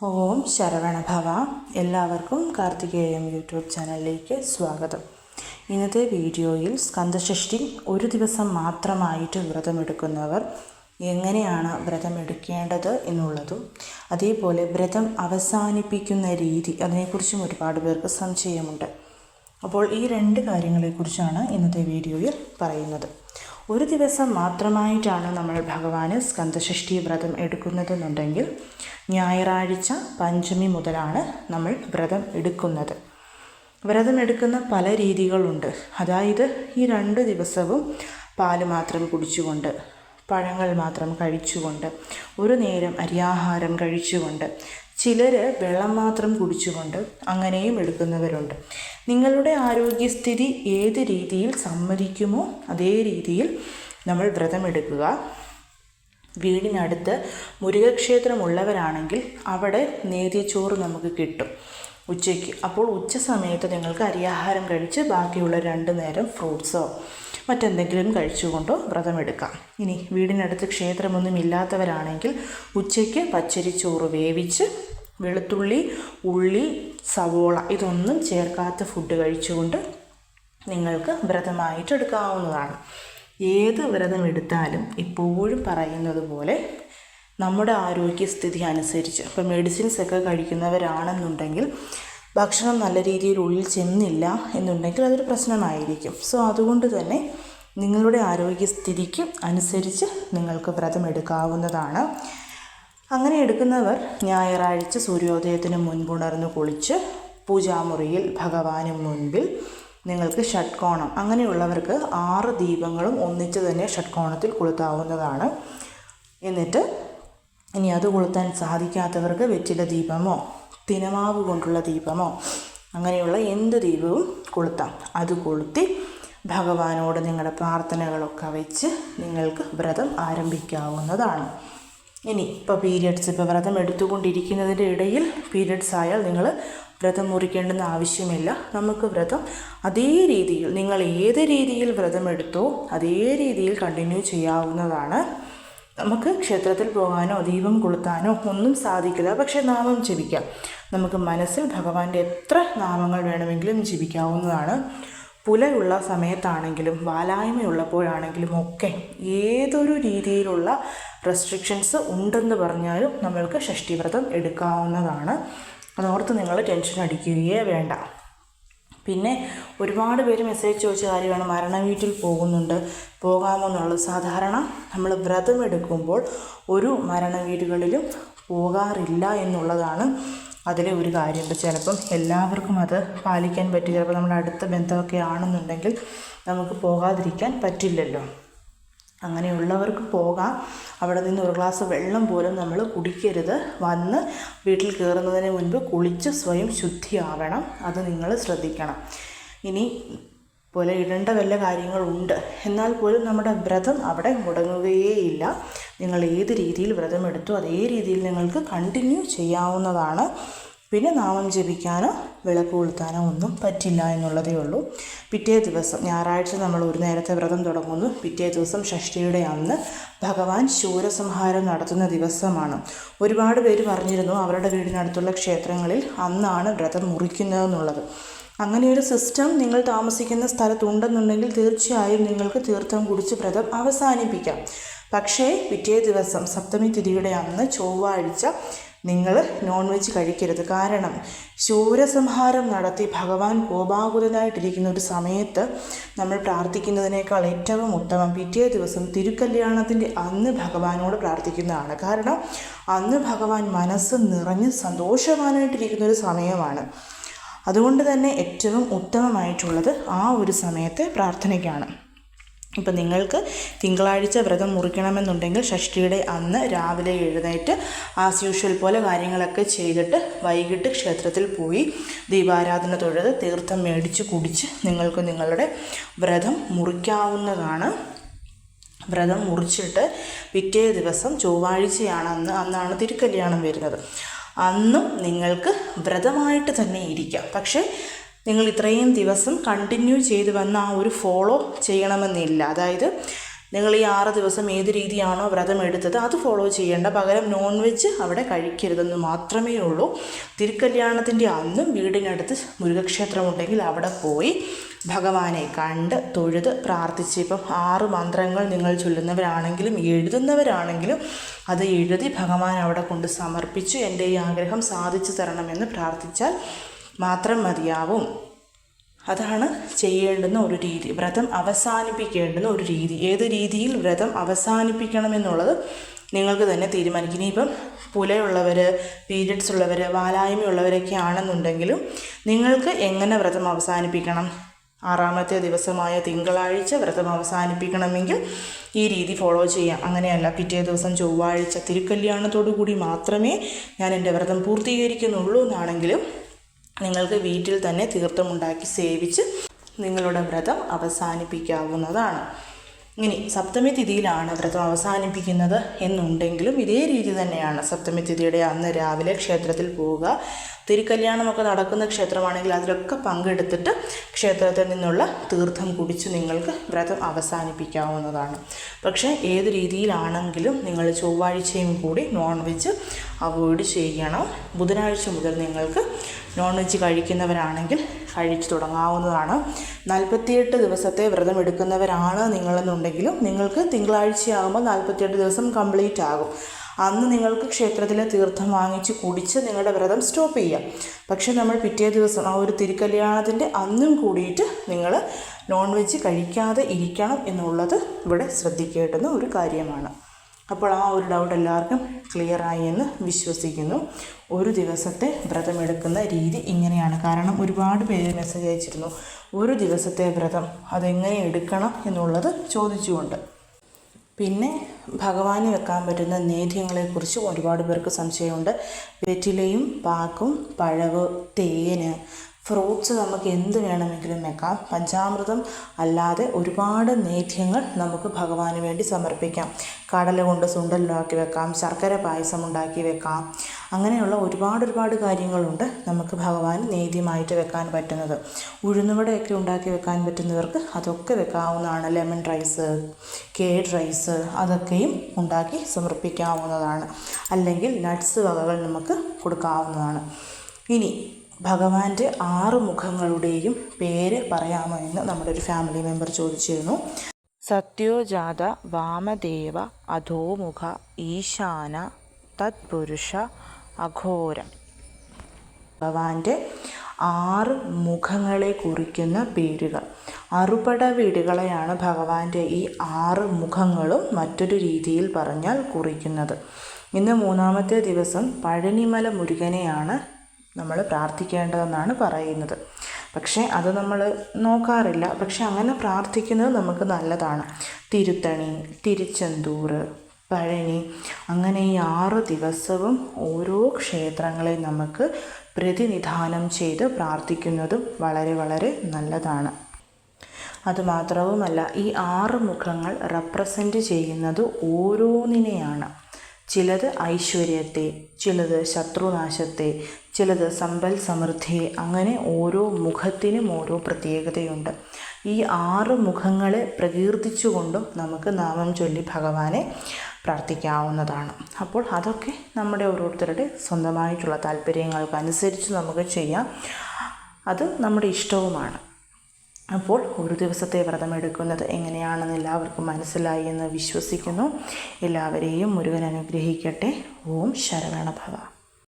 ഓം ശരവണഭവ. എല്ലാവർക്കും കാർത്തികേയം യൂട്യൂബ് ചാനലിലേക്ക് സ്വാഗതം. ഇന്നത്തെ വീഡിയോയിൽ സ്കന്ദഷഷ്ടി ഒരു ദിവസം മാത്രമായിട്ട് വ്രതമെടുക്കുന്നവർ എങ്ങനെയാണ് വ്രതമെടുക്കേണ്ടത് എന്നുള്ളതും അതേപോലെ വ്രതം അവസാനിപ്പിക്കുന്ന രീതി അതിനെക്കുറിച്ചും ഒരുപാട് പേർക്ക് സംശയമുണ്ട്. അപ്പോൾ ഈ രണ്ട് കാര്യങ്ങളെക്കുറിച്ചാണ് ഇന്നത്തെ വീഡിയോയിൽ പറയുന്നത്. ഒരു ദിവസം മാത്രമായിട്ടാണ് നമ്മൾ ഭഗവാന് സ്കന്ധഷഷ്ഠി വ്രതം എടുക്കുന്നതെന്നുണ്ടെങ്കിൽ ഞായറാഴ്ച പഞ്ചമി മുതലാണ് നമ്മൾ വ്രതം എടുക്കുന്നത്. വ്രതം എടുക്കുന്ന പല രീതികളുണ്ട്. അതായത് ഈ രണ്ട് ദിവസവും പാൽ മാത്രം കുടിച്ചുകൊണ്ട് പഴങ്ങൾ മാത്രം കഴിച്ചുകൊണ്ട് ഒരു നേരം അരിയാഹാരം കഴിച്ചുകൊണ്ട് ചിലർ വെള്ളം മാത്രം കുടിച്ചുകൊണ്ട് അങ്ങനെയും എടുക്കുന്നവരുണ്ട്. നിങ്ങളുടെ ആരോഗ്യസ്ഥിതി ഏത് രീതിയിൽ സമ്മതിക്കുമോ അതേ രീതിയിൽ നമ്മൾ വ്രതമെടുക്കുക. വീടിനടുത്ത് മുരുകക്ഷേത്രമുള്ളവരാണെങ്കിൽ അവിടെ നേദ്യച്ചോറ് നമുക്ക് കിട്ടും ഉച്ചയ്ക്ക്. അപ്പോൾ ഉച്ച സമയത്ത് നിങ്ങൾക്ക് അരിയാഹാരം കഴിച്ച് ബാക്കിയുള്ള രണ്ട് നേരം ഫ്രൂട്ട്സോ മറ്റെന്തെങ്കിലും കഴിച്ചുകൊണ്ടോ വ്രതമെടുക്കാം. ഇനി വീടിനടുത്ത് ക്ഷേത്രമൊന്നും ഇല്ലാത്തവരാണെങ്കിൽ ഉച്ചയ്ക്ക് പച്ചരിച്ചോറ് വേവിച്ച് വെളുത്തുള്ളി ഉള്ളി സവോള ഇതൊന്നും ചേർക്കാത്ത ഫുഡ് കഴിച്ചുകൊണ്ട് നിങ്ങൾക്ക് വ്രതമായിട്ട് എടുക്കാവുന്നതാണ്. ഏത് വ്രതം എടുത്താലും ഇപ്പോഴും പറയുന്നത് പോലെ നമ്മുടെ ആരോഗ്യസ്ഥിതി അനുസരിച്ച് ഇപ്പോൾ മെഡിസിൻസ് ഒക്കെ കഴിക്കുന്നവരാണെന്നുണ്ടെങ്കിൽ ഭക്ഷണം നല്ല രീതിയിൽ ഉള്ളിൽ ചെന്നില്ല എന്നുണ്ടെങ്കിൽ അതൊരു പ്രശ്നമായിരിക്കും. സോ അതുകൊണ്ട് തന്നെ നിങ്ങളുടെ ആരോഗ്യസ്ഥിതിക്ക് അനുസരിച്ച് നിങ്ങൾക്ക് വ്രതം എടുക്കാവുന്നതാണ്. അങ്ങനെ എടുക്കുന്നവർ ഞായറാഴ്ച സൂര്യോദയത്തിന് മുൻപുണർന്ന് കുളിച്ച് പൂജാമുറിയിൽ ഭഗവാന് മുൻപിൽ നിങ്ങൾക്ക് ഷഡ്കോണം. അങ്ങനെയുള്ളവർക്ക് ആറ് ദീപങ്ങളും ഒന്നിച്ച് തന്നെ ഷഡ്കോണത്തിൽ കൊളുത്താവുന്നതാണ്. എന്നിട്ട് ഇനി അത് കൊളുത്താൻ സാധിക്കാത്തവർക്ക് വെറ്റില ദീപമോ തിനമാവ് കൊണ്ടുള്ള ദീപമോ അങ്ങനെയുള്ള എന്ത് ദീപവും കൊളുത്താം. അത് കൊളുത്തി ഭഗവാനോട് നിങ്ങളുടെ പ്രാർത്ഥനകളൊക്കെ വെച്ച് നിങ്ങൾക്ക് വ്രതം ആരംഭിക്കാവുന്നതാണ്. ഇനി ഇപ്പോൾ പീരിയഡ്സ് ഇപ്പോൾ വ്രതം എടുത്തുകൊണ്ടിരിക്കുന്നതിന്റെ ഇടയിൽ പീരിയഡ്സ് ആയാൽ നിങ്ങൾ വ്രതം മുറിക്കേണ്ടെന്ന് ആവശ്യമില്ല. നമുക്ക് വ്രതം അതേ രീതിയിൽ നിങ്ങൾ ഏത് രീതിയിൽ വ്രതം എടുത്തോ അതേ രീതിയിൽ കണ്ടിന്യൂ ചെയ്യാവുന്നതാണ്. നമുക്ക് ക്ഷേത്രത്തിൽ പോകാനോ ദീപം കൊളുത്താനോ ഒന്നും സാധിക്കില്ല. പക്ഷേ നാമം ജപിക്കാം. നമുക്ക് മനസ്സിൽ ഭഗവാന്റെ എത്ര നാമങ്ങൾ വേണമെങ്കിലും ജപിക്കാവുന്നതാണ്. പുലയുള്ള സമയത്താണെങ്കിലും വാലായ്മയുള്ളപ്പോഴാണെങ്കിലും ഒക്കെ ഏതൊരു രീതിയിലുള്ള റെസ്ട്രിക്ഷൻസ് ഉണ്ടെന്ന് പറഞ്ഞാലും നമ്മൾക്ക് ഷഷ്ടിവ്രതം എടുക്കാവുന്നതാണ്. അതോർത്ത് നിങ്ങൾ ടെൻഷൻ അടിക്കുകയേ വേണ്ട. പിന്നെ ഒരുപാട് പേര് മെസ്സേജ് ചോദിച്ച കാര്യമാണ് മരണ വീട്ടിൽ പോകുന്നുണ്ട് പോകാമോ എന്നുള്ളത്. സാധാരണ നമ്മൾ വ്രതം എടുക്കുമ്പോൾ ഒരു മരണ വീടുകളിലും പോകാറില്ല എന്നുള്ളതാണ്. അതിലെ ഒരു കാര്യമുണ്ട് ചിലപ്പം എല്ലാവർക്കും അത് പാലിക്കാൻ പറ്റില്ല ചിലപ്പോൾ നമ്മുടെ അടുത്ത ബന്ധമൊക്കെ ആണെന്നുണ്ടെങ്കിൽ നമുക്ക് പോകാതിരിക്കാൻ പറ്റില്ലല്ലോ. അങ്ങനെയുള്ളവർക്ക് പോകാം. അവിടെ നിന്ന് ഒരു ഗ്ലാസ് വെള്ളം പോലും നമ്മൾ കുടിക്കരുത്. വന്ന് വീട്ടിൽ കയറുന്നതിന് മുൻപ് കുളിച്ച് സ്വയം ശുദ്ധിയാവണം. അത് നിങ്ങൾ ശ്രദ്ധിക്കണം. ഇനി പോലെ ഇടേണ്ട വല്ല കാര്യങ്ങളുണ്ട്. എന്നാൽ പോലും നമ്മുടെ വ്രതം അവിടെ മുടങ്ങുകയേയില്ല. നിങ്ങൾ ഏത് രീതിയിൽ വ്രതം എടുത്തു അതേ രീതിയിൽ നിങ്ങൾക്ക് കണ്ടിന്യൂ ചെയ്യാവുന്നതാണ്. പിന്നെ നാമം ജപിക്കാനോ വിളക്ക് കൊളുത്താനോ ഒന്നും പറ്റില്ല എന്നുള്ളതേ ഉള്ളൂ. പിറ്റേ ദിവസം ഞായറാഴ്ച നമ്മൾ ഒരു നേരത്തെ വ്രതം തുടങ്ങുന്നു. പിറ്റേ ദിവസം ഷഷ്ടിയുടെ അന്ന് ഭഗവാൻ ശൂരസംഹാരം നടത്തുന്ന ദിവസമാണ്. ഒരുപാട് പേര് പറഞ്ഞിരുന്നു അവരുടെ വീടിനടുത്തുള്ള ക്ഷേത്രങ്ങളിൽ അന്നാണ് വ്രതം മുറിക്കുന്നതെന്നുള്ളത് അങ്ങനെ ഒരു സിസ്റ്റം നിങ്ങൾ താമസിക്കുന്ന സ്ഥലത്തുണ്ടെന്നുണ്ടെങ്കിൽ തീർച്ചയായും നിങ്ങൾക്ക് തീർത്ഥം കുടിച്ച് വ്രതം അവസാനിപ്പിക്കാം. പക്ഷേ പിറ്റേ ദിവസം സപ്തമി തിരിയുടെ അന്ന് ചൊവ്വാഴ്ച നിങ്ങൾ നോൺ വെജ് കഴിക്കരുത്. കാരണം ശൂരസംഹാരം നടത്തി ഭഗവാൻ കോപാകുലനായിട്ടിരിക്കുന്ന ഒരു സമയത്ത് നമ്മൾ പ്രാർത്ഥിക്കുന്നതിനേക്കാൾ ഏറ്റവും ഉത്തമം പിറ്റേ ദിവസം തിരുക്കല്യാണത്തിന്റെ അന്ന് ഭഗവാനോട് പ്രാർത്ഥിക്കുന്നതാണ്. കാരണം അന്ന് ഭഗവാൻ മനസ്സ് നിറഞ്ഞ് സന്തോഷവാനായിട്ടിരിക്കുന്ന ഒരു സമയമാണ്. അതുകൊണ്ട് തന്നെ ഏറ്റവും ഉത്തമമായിട്ടുള്ളത് ആ ഒരു സമയത്തെ പ്രാർത്ഥനയ്ക്കാണ്. ഇപ്പം നിങ്ങൾക്ക് തിങ്കളാഴ്ച വ്രതം മുറിക്കണമെന്നുണ്ടെങ്കിൽ ഷഷ്ടിയുടെ അന്ന് രാവിലെ എഴുന്നേറ്റ് ആസ് യൂഷ്വൽ പോലെ കാര്യങ്ങളൊക്കെ ചെയ്തിട്ട് വൈകിട്ട് ക്ഷേത്രത്തിൽ പോയി ദീപാരാധന തൊഴുത് തീർത്ഥം മേടിച്ച് കുടിച്ച് നിങ്ങൾക്ക് നിങ്ങളുടെ വ്രതം മുറിക്കാവുന്നതാണ്. വ്രതം മുറിച്ചിട്ട് പിറ്റേ ദിവസം ചൊവ്വാഴ്ചയാണ് അന്ന് അന്നാണ് തിരുക്കല്യാണം വരുന്നത്. അന്നും നിങ്ങൾക്ക് വ്രതമായിട്ട് തന്നെ ഇരിക്കാം. പക്ഷേ നിങ്ങൾ ഇത്രയും ദിവസം കണ്ടിന്യൂ ചെയ്തു വന്ന ആ ഒരു ഫോളോ ചെയ്യണമെന്നില്ല. അതായത് നിങ്ങൾ ഈ ആറ് ദിവസം ഏത് രീതിയാണോ വ്രതം എടുത്തത് അത് ഫോളോ ചെയ്യേണ്ട. പകരം നോൺ വെജ് അവിടെ കഴിക്കരുതെന്ന് മാത്രമേ ഉള്ളൂ. തിരുക്കല്യാണത്തിന്റെ അന്നും വീടിനടുത്ത് മുരുകക്ഷേത്രമുണ്ടെങ്കിൽ അവിടെ പോയി ഭഗവാനെ കണ്ട് തൊഴുത് പ്രാർത്ഥിച്ച് ഇപ്പം ആറ് മന്ത്രങ്ങൾ നിങ്ങൾ ചൊല്ലുന്നവരാണെങ്കിലും എഴുതുന്നവരാണെങ്കിലും അത് എഴുതി ഭഗവാൻ അവിടെ കൊണ്ട് സമർപ്പിച്ചു. എന്റെ ഈ ആഗ്രഹം സാധിച്ചു തരണമെന്ന് പ്രാർത്ഥിച്ചാൽ മാത്രം മതിയാവും. അതാണ് ചെയ്യേണ്ടുന്ന ഒരു രീതി. വ്രതം അവസാനിപ്പിക്കേണ്ടുന്ന ഒരു രീതി. ഏത് രീതിയിൽ വ്രതം അവസാനിപ്പിക്കണമെന്നുള്ളത് നിങ്ങൾക്ക് തന്നെ തീരുമാനിക്കും. ഇനിയിപ്പം പുലയുള്ളവർ പീരിയഡ്സ് ഉള്ളവർ വാലായ്മയുള്ളവരൊക്കെ ആണെന്നുണ്ടെങ്കിലും നിങ്ങൾക്ക് എങ്ങനെ വ്രതം അവസാനിപ്പിക്കണം? ആറാമത്തെ ദിവസമായ തിങ്കളാഴ്ച വ്രതം അവസാനിപ്പിക്കണമെങ്കിൽ ഈ രീതി ഫോളോ ചെയ്യാം. അങ്ങനെയല്ല പിറ്റേ ദിവസം ചൊവ്വാഴ്ച തിരുക്കല്യാണത്തോടു കൂടി മാത്രമേ ഞാൻ എന്റെ വ്രതം പൂർത്തീകരിക്കുന്നുള്ളൂ എന്നാണെങ്കിലും നിങ്ങൾക്ക് വീട്ടിൽ തന്നെ തീർത്ഥമുണ്ടാക്കി സേവിച്ച് നിങ്ങളുടെ വ്രതം അവസാനിപ്പിക്കാവുന്നതാണ്. ഇനി സപ്തമി തിഥിയിലാണ് വ്രതം അവസാനിപ്പിക്കുന്നത് എന്നുണ്ടെങ്കിലും ഇതേ രീതി തന്നെയാണ് സപ്തമി തിഥിയുടെ അന്ന് രാവിലെ ക്ഷേത്രത്തിൽ പോവുക. തിരുക്കല്യാണമൊക്കെ നടക്കുന്ന ക്ഷേത്രമാണെങ്കിൽ അതിലൊക്കെ പങ്കെടുത്തിട്ട് ക്ഷേത്രത്തിൽ നിന്നുള്ള തീർത്ഥം കുടിച്ച് നിങ്ങൾക്ക് വ്രതം അവസാനിപ്പിക്കാവുന്നതാണ്. പക്ഷേ ഏത് രീതിയിലാണെങ്കിലും നിങ്ങൾ ചൊവ്വാഴ്ചയും കൂടി നോൺ വെജ് അവോയ്ഡ് ചെയ്യണം. ബുധനാഴ്ച മുതൽ നിങ്ങൾക്ക് നോൺ വെജ് കഴിക്കുന്നവരാണെങ്കിൽ കഴിച്ചു തുടങ്ങാവുന്നതാണ്. നാൽപ്പത്തിയെട്ട് ദിവസത്തെ വ്രതം എടുക്കുന്നവരാണ് നിങ്ങളെന്നുണ്ടെങ്കിലും നിങ്ങൾക്ക് തിങ്കളാഴ്ചയാകുമ്പോൾ നാൽപ്പത്തിയെട്ട് ദിവസം കംപ്ലീറ്റ് ആകും. അന്ന് നിങ്ങൾക്ക് ക്ഷേത്രത്തിലെ തീർത്ഥം വാങ്ങിച്ച് കുടിച്ച് നിങ്ങളുടെ വ്രതം സ്റ്റോപ്പ് ചെയ്യാം. പക്ഷെ നമ്മൾ പിറ്റേ ദിവസം ആ ഒരു തിരുക്കല്യാണത്തിന്റെ അന്നും കൂടിയിട്ട് നിങ്ങൾ നോൺ വെജ് കഴിക്കാതെ ഇരിക്കണം എന്നുള്ളത് ഇവിടെ ശ്രദ്ധിക്കേണ്ടുന്ന ഒരു കാര്യമാണ്. അപ്പോൾ ആ ഒരു ഡൗട്ട് എല്ലാവർക്കും ക്ലിയർ ആയി എന്ന് വിശ്വസിക്കുന്നു. ഒരു ദിവസത്തെ വ്രതമെടുക്കുന്ന രീതി ഇങ്ങനെയാണ്. കാരണം ഒരുപാട് പേര് മെസ്സേജ് അയച്ചിരുന്നു. ഒരു ദിവസത്തെ വ്രതം അതെങ്ങനെ എടുക്കണം എന്നുള്ളത് ചോദിച്ചുകൊണ്ട്. പിന്നെ ഭഗവാന് വെക്കാൻ പറ്റുന്ന നേദ്യങ്ങളെക്കുറിച്ച് ഒരുപാട് പേർക്ക് സംശയമുണ്ട്. വെറ്റിലയും പാക്കും പഴവ് തേന് ഫ്രൂട്ട്സ് നമുക്ക് എന്ത് വേണമെങ്കിലും വെക്കാം. പഞ്ചാമൃതം അല്ലാതെ ഒരുപാട് നേദ്യങ്ങൾ നമുക്ക് ഭഗവാന് വേണ്ടി സമർപ്പിക്കാം. കടല കൊണ്ട് സുണ്ടലുണ്ടാക്കി വെക്കാം ശർക്കര പായസം ഉണ്ടാക്കി വെക്കാം. അങ്ങനെയുള്ള ഒരുപാട് ഒരുപാട് കാര്യങ്ങളുണ്ട് നമുക്ക് ഭഗവാൻ നേദ്യമായിട്ട് വെക്കാൻ പറ്റുന്നത്. ഉഴുന്നുവടയൊക്കെ ഉണ്ടാക്കി വെക്കാൻ പറ്റുന്നവർക്ക് അതൊക്കെ വെക്കാവുന്നതാണ്. ലെമൺ റൈസ് കേഡ് റൈസ് അതൊക്കെയും ഉണ്ടാക്കി സമർപ്പിക്കാവുന്നതാണ്. അല്ലെങ്കിൽ നട്ട്സ് വകകൾ നമുക്ക് കൊടുക്കാവുന്നതാണ്. ഇനി ഭഗവാന്റെ ആറ് മുഖങ്ങളുടെയും പേര് പറയാമോ എന്ന് നമ്മുടെ ഒരു ഫാമിലി മെമ്പർ ചോദിച്ചിരുന്നു സത്യോജാത വാമദേവ അധോമുഖ ഈശാന തത്പുരുഷ അഘോരം. ഭഗവാന്റെ ആറ് മുഖങ്ങളെ കുറിക്കുന്ന പേരുകൾ. അറുപട വീടുകളെയാണ് ഭഗവാന്റെ ഈ ആറ് മുഖങ്ങളും മറ്റൊരു രീതിയിൽ പറഞ്ഞാൽ കുറിക്കുന്നത്. ഇന്ന് മൂന്നാമത്തെ ദിവസം പഴനിമല മുരുകനെയാണ് നമ്മൾ പ്രാർത്ഥിക്കേണ്ടതെന്നാണ് പറയുന്നത്. പക്ഷേ അത് നമ്മൾ നോക്കാറില്ല. പക്ഷെ അങ്ങനെ പ്രാർത്ഥിക്കുന്നത് നമുക്ക് നല്ലതാണ്. തിരുത്തണി തിരുച്ചെന്തൂർ പഴനി അങ്ങനെ ഈ ആറ് ദിവസവും ഓരോ ക്ഷേത്രങ്ങളെ നമുക്ക് പ്രതിനിധാനം ചെയ്ത് പ്രാർത്ഥിക്കുന്നതും വളരെ വളരെ നല്ലതാണ്. അതുമാത്രവുമല്ല ഈ ആറ് മുഖങ്ങൾ റെപ്രസെന്റ് ചെയ്യുന്നത് ഓരോന്നിനെയാണ്. ചിലത് ഐശ്വര്യത്തെ ചിലത് ശത്രുനാശത്തെ ചിലത് സമ്പൽ സമൃദ്ധിയെ അങ്ങനെ ഓരോ മുഖത്തിനും ഓരോ പ്രത്യേകതയുണ്ട്. ഈ ആറ് മുഖങ്ങളെ പ്രകീർത്തിച്ചുകൊണ്ടും നമുക്ക് നാമം ചൊല്ലി ഭഗവാനെ പ്രാർത്ഥിക്കാവുന്നതാണ്. അപ്പോൾ അതൊക്കെ നമ്മുടെ ഓരോരുത്തരുടെ സ്വന്തമായിട്ടുള്ള താല്പര്യങ്ങൾക്കനുസരിച്ച് നമുക്ക് ചെയ്യാം. അത് നമ്മുടെ ഇഷ്ടവുമാണ്. അപ്പോൾ ഒരു ദിവസത്തെ വ്രതമെടുക്കുന്നത് എങ്ങനെയാണെന്ന് എല്ലാവർക്കും മനസ്സിലായി എന്ന് വിശ്വസിക്കുന്നു. എല്ലാവരെയും മുരുകൻ അനുഗ്രഹിക്കട്ടെ. ഓം ശരവണഭവ.